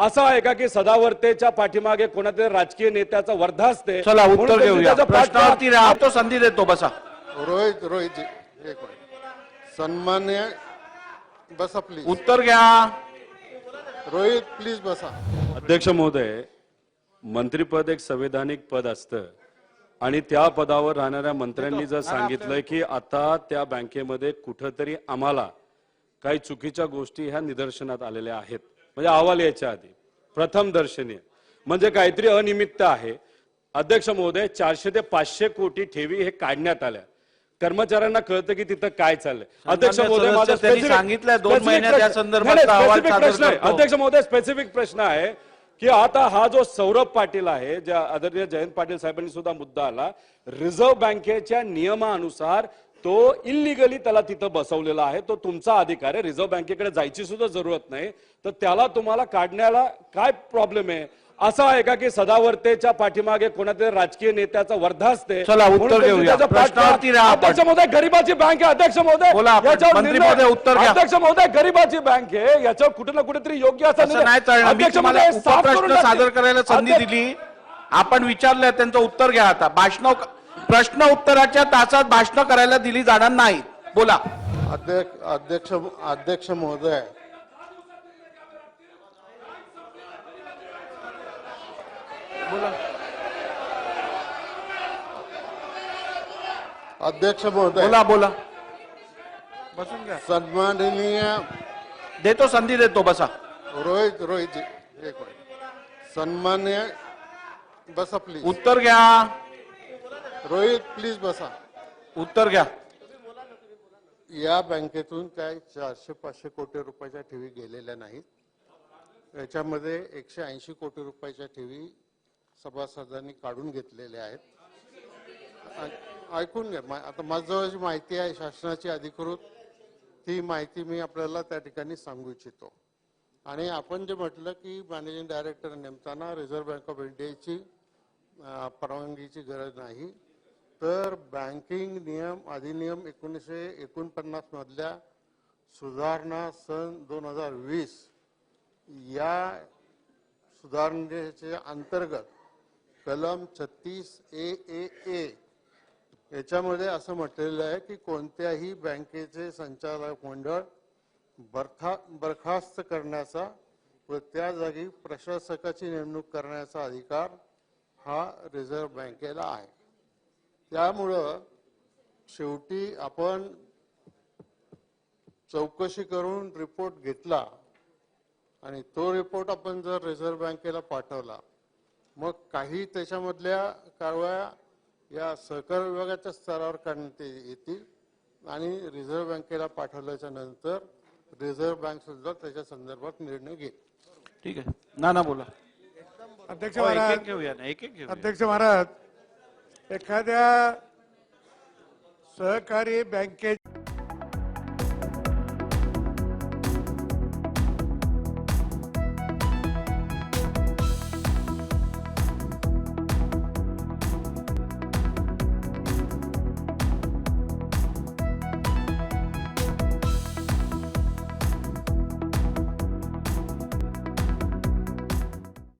असं आहे का की सदावर्तेच्या पाठीमागे कोणातरी राजकीय नेत्याचा वर्धा असते? चला उत्तर घेऊया. प्रश्नावरती राहा तो संधी देतो बसा. रोहित एक मिनिट. सन्मान्य बसा प्लीज उत्तर घ्या. रोहित प्लीज बसा. अध्यक्ष महोदय मंत्रीपद एक संवैधानिक पद असतं. आणि त्या पदावर राहणाऱ्या मंत्र्यांनी जर सांगितलं की आता त्या बँकेमध्ये कुठंतरी आम्हाला काही चुकीच्या गोष्टी ह्या निदर्शनात आलेल्या आहेत. म्हणजे अहवाल यायच्या आधी. प्रथम दर्शनीय. म्हणजे काहीतरी अनियमितता आहे. अध्यक्ष महोदय चारशे ते पाचशे कोटी ठेवी हे काढण्यात आल्या. कर्मचाऱ्यांना कळतं की तिथं काय चाललंय. अध्यक्ष महोदय माझा सांगितलंय दोन महिन्यात प्रश्न- आहे. अध्यक्ष महोदय स्पेसिफिक प्रश्न आहे की आता हा जो सौरभ पाटील आहे ज्या आदरणीय जयंत पाटील साहेबांनी सुद्धा मुद्दा आला रिझर्व्ह बँकेच्या नियमानुसार तो इलिगली त्याला तिथं बसवलेला आहे. तो तुमचा अधिकार आहे. रिझर्व्ह बँकेकडे जायची सुद्धा जरूरत नाही. तर त्याला तुम्हाला काढण्याला काय प्रॉब्लेम आहे? असं आहे का की सदावर्तेच्या पाठीमागे कोणातरी राजकीय नेत्याचा वर्धा असते? चला, उत्तर म्हणून त्यांनी घेऊया. त्याचा पाठलाग- प्रश्नावरती राहा आपण. अध्यक्ष महोदय गरीबाची बँक आहे अध्यक्ष महोदय. उत्तर. अध्यक्ष महोदय गरीबाची बँक आहे. याच्यावर कुठे ना कुठेतरी योग्य असा अध्यक्ष महोदय. सादर करायला संधी दिली. आपण विचारलंय त्यांचं उत्तर घ्या आता. भाषण प्रश्न उत्तराच्या तासात भाषण करायला दिली जाणार नाही बोला. अध्यक्ष अध्यक्ष अध्यक्ष महोदय. अध्यक्ष महोदय. बोला बोला. बसून घ्या. सन्माननीय देतो संधी देतो बसा. रोहित रोहितजी एक मिनिट. सन्मान्य बसा प्लीज उत्तर घ्या. रोहित प्लीज बसा. उत्तर घ्या. या बँकेतून काय चारशे पाचशे कोटी रुपयाच्या ठेवी गेलेल्या नाहीत. याच्यामध्ये एकशे ऐंशी कोटी रुपयाच्या ठेवी सभासदांनी काढून घेतलेल्या आहेत. ऐकून घ्या. मा- आता माझ्याजवळ जी माहिती आहे शासनाची अधिकृत ती माहिती मी आपल्याला त्या ठिकाणी सांगू इच्छितो. आणि आपण जे म्हटलं की मॅनेजिंग डायरेक्टर नेमताना रिझर्व्ह बँक ऑफ इंडियाची परवानगीची गरज नाही. तर बँकिंग नियम अधिनियम एकोणीसशे एकोणपन्नास मधल्या सुधारणा सन दोन हजार वीस या सुधारणेच्या अंतर्गत कलम छत्तीस ए ए ए याच्यामध्ये असं म्हटलेलं आहे की कोणत्याही बँकेचे संचालक मंडळ बरखा बरखास्त करण्याचा व त्या जागी प्रशासकाची नेमणूक करण्याचा अधिकार हा रिझर्व्ह बँकेला आहे. त्यामुळं शेवटी आपण चौकशी करून रिपोर्ट घेतला आणि तो रिपोर्ट आपण जर रिझर्व्ह बँकेला पाठवला मग काही त्याच्यामधल्या कारवाया या सहकार विभागाच्या स्तरावर करण्यात येतील आणि रिझर्व्ह बँकेला पाठवल्याच्या नंतर रिझर्व्ह बँक सुद्धा त्याच्या संदर्भात निर्णय घेईल. ठीक आहे. ना ना बोला. अध्यक्ष हो, एक महाराज एक घेऊया ना एक एक घेऊया. अध्यक्ष महाराज एखाद्या सहकारी बँकेच्या